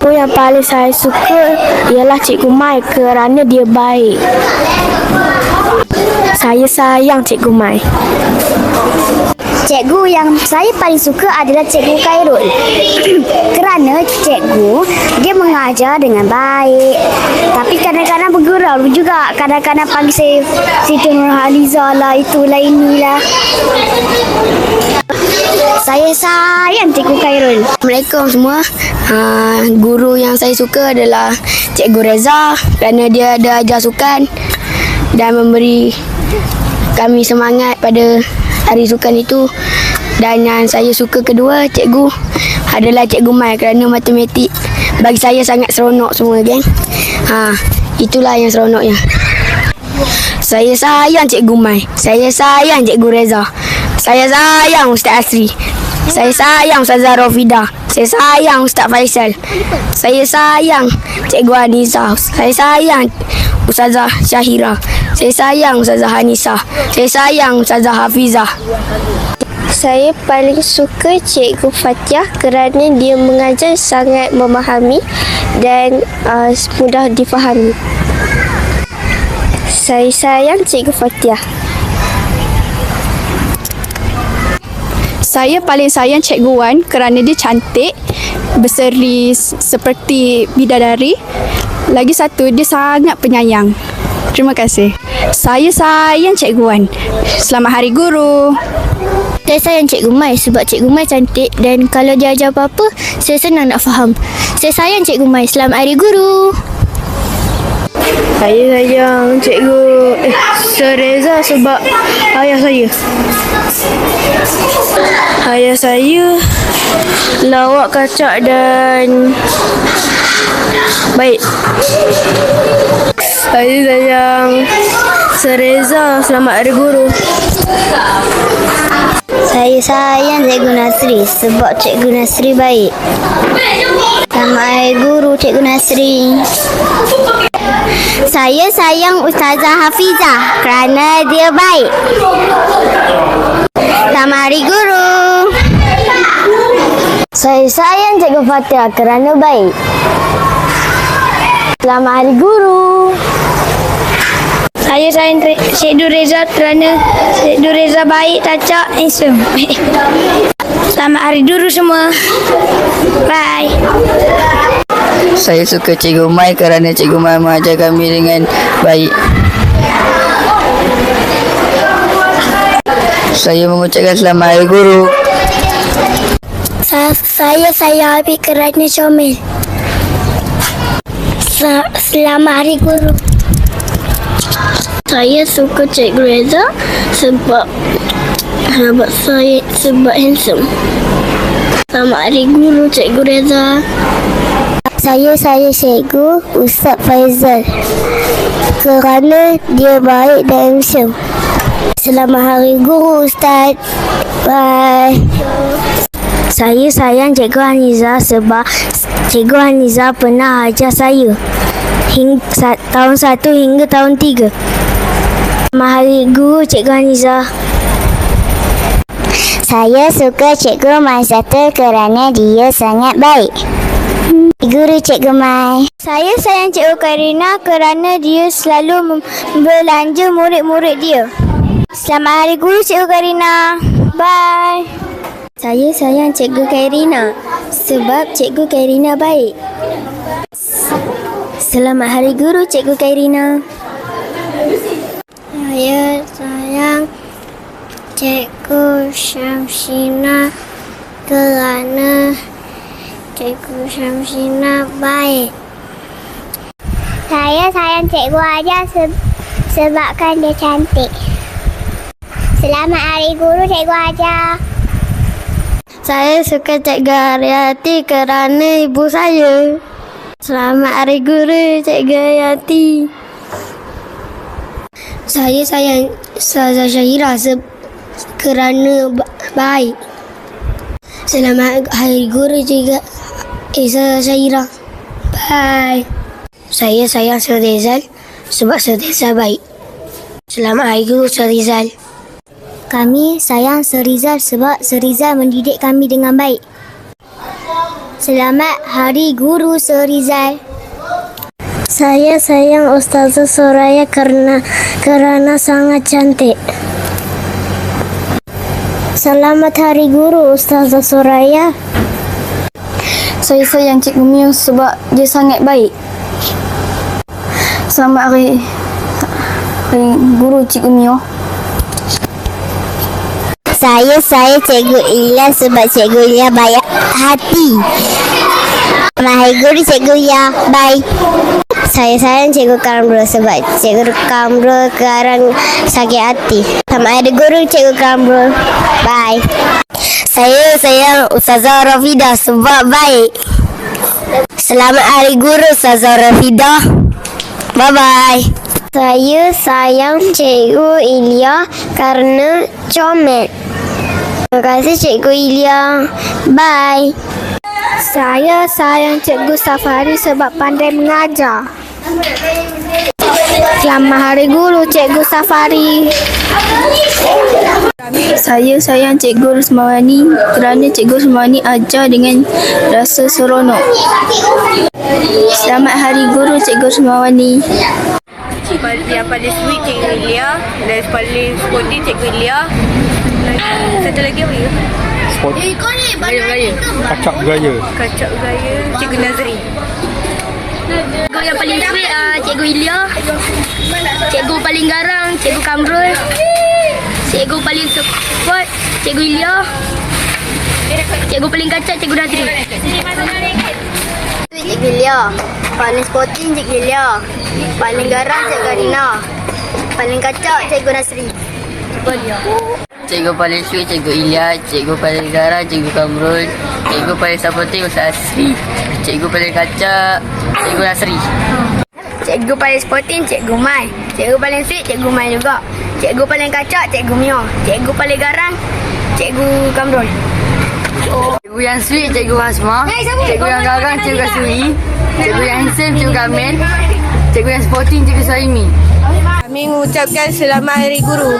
Cikgu yang paling saya suka ialah Cikgu Mai kerana dia baik. Saya sayang Cikgu Mai. Cikgu yang saya paling suka adalah Cikgu Khairul. Kerana cikgu dia mengajar dengan baik. Tapi kadang-kadang bergurau juga. Kadang-kadang panggil saya Siti Nurhaliza lah, itulah inilah. Saya sayang Cikgu Khairul. Assalamualaikum semua. Ha, guru yang saya suka adalah Cikgu Reza kerana dia ada ajar sukan dan memberi kami semangat pada hari sukan itu. Dan yang saya suka kedua cikgu adalah Cikgu Mai kerana matematik bagi saya sangat seronok semua geng. Ha, itulah yang seronoknya. Saya sayang Cikgu Mai. Saya sayang Cikgu Reza. Saya sayang Ustaz Asri. Saya sayang Ustazah Rofida. Saya sayang Ustaz Faisal. Saya sayang Cikgu Aniza. Saya sayang Ustazah Syahira. Saya sayang Ustazah Hanisa. Saya sayang Ustazah Hafizah. Saya paling suka Cikgu Fatiah kerana dia mengajar sangat memahami dan uh, mudah difahami. Saya sayang Cikgu Fatiah. Saya paling sayang Cikgu Wan kerana dia cantik, berseri seperti bidadari. Lagi satu, dia sangat penyayang. Terima kasih. Saya sayang Cikgu Wan. Selamat Hari Guru. Saya sayang Cikgu Mai sebab Cikgu Mai cantik dan kalau dia ajar apa-apa, saya senang nak faham. Saya sayang Cikgu Mai. Selamat Hari Guru. Saya sayang Cikgu eh, Sir Reza sebab ayah saya. Ayah saya lawak kacak dan baik. Saya sayang Sir Reza selamat hari guru. Saya sayang Cikgu Nasri sebab Cikgu Nasri baik. Selamat Hari Guru Cikgu Nasri. Saya sayang Ustazah Hafizah kerana dia baik. Selamat Hari Guru. Saya sayang Cikgu Fatihah kerana baik. Selamat Hari Guru. Saya sayang Cikgu Reza kerana Cikgu Reza baik, tacak, handsome. Selamat hari guru semua. Bye. Saya suka Cikgu Mai kerana Cikgu Mai mengajar kami dengan baik. Saya mengucapkan selamat hari guru. Sa- saya saya Abi kerana comel. Selamat Hari Guru. Saya suka Cikgu Reza sebab sebab saya sebab handsome. Selamat hari guru Cikgu Reza. Saya saya cikgu Ustaz Faizal kerana dia baik dan handsome. Selamat Hari Guru Ustaz. Bye. Saya sayang Cikgu Haniza sebab Cikgu Haniza pernah ajar saya hingga sa- tahun 1 hingga tahun 3. Selamat Hari Guru Cikgu Haniza. Saya suka Cikgu Mai Satu kerana dia sangat baik. Guru Cikgu Mai. Saya sayang Cikgu Karina kerana dia selalu belanja murid-murid dia. Selamat Hari Guru Cikgu Karina. Bye. Saya sayang Cikgu Karina sebab Cikgu Karina baik. Selamat Hari Guru Cikgu Karina. Saya sayang Cikgu Syamsina kerana Cikgu Syamsina baik. Saya sayang Cikgu Aja se- sebabkan dia cantik. Selamat Hari Guru Cikgu Aja. Saya suka Cikgu Ariati kerana ibu saya. Selamat Hari Guru Cikgu Ariati. Saya sayang Ustazah Syahira se- kerana ba- baik. Selamat Hari Guru juga Isa Syahira. Bye. Saya sayang Sir Rizal sebab Sir Rizal baik. Selamat Hari Guru Sir Rizal. Kami sayang Sir Rizal sebab Sir Rizal mendidik kami dengan baik. Selamat Hari Guru Serizal. Saya sayang Ustazah Soraya kerana kerana sangat cantik. Selamat Hari Guru Ustazah Soraya. Saya sayang Cikgu Mio sebab dia sangat baik. Selamat hari, hari guru Cikgu Mio. Saya saya Cikgu Ilia sebab Cikgu Ilia baik hati. Hari Guru Cikgu Ilia. Bye. Saya sayang Cikgu Kamrul sebab Cikgu Kamrul sekarang sakit hati. Selamat Hari Guru Cikgu Kamrul. Bye. Saya sayang Ustazah Rafida sebab baik. Selamat Hari Guru Ustazah Rafida. Bye-bye. Saya sayang Cikgu Ilia kerana comel. Terima kasih Cikgu Ilia. Bye. Saya sayang Cikgu Safari sebab pandai mengajar. Selamat Hari Guru Cikgu Safari. Saya sayang Cikgu Rusmawani kerana Cikgu Rusmawani ajar dengan rasa seronok. Selamat Hari Guru Cikgu Rusmawani. Yang paling sweet Cikgu Ilia Dan paling sporty Cikgu Ilia Satu lagi apa ya? Gaya-gaya Kacak gaya Kacak gaya Cikgu Nazri Cikgu yang paling sweet uh, Cikgu Ilya. Cikgu paling garang Cikgu Kamrul. Cikgu paling support Cikgu Ilya. Cikgu paling kacak Cikgu Nazri. Cikgu Ilya. Paling sporting Cikgu Ilya. Paling garang Cikgu Arina. Paling kacak Cikgu Nazri. Cikgu paling sweet Cikgu Ilya Cikgu paling garang Cikgu Kamrul Cikgu paling supporting Ustaz Asri Cikgu paling kacak Cikgu Nasri Cikgu paling sporting Cikgu Mai. Cikgu paling sweet Cikgu Mai juga. Cikgu paling kacak Cikgu Mio. Cikgu paling garang Cikgu Kamrul. Cikgu yang sweet Cikgu Hasma Cikgu yang garang Cikgu Asri Cikgu yang handsome Cikgu Kamil Cikgu yang sporting Cikgu Saimi. Kami mengucapkan selamat Hari Guru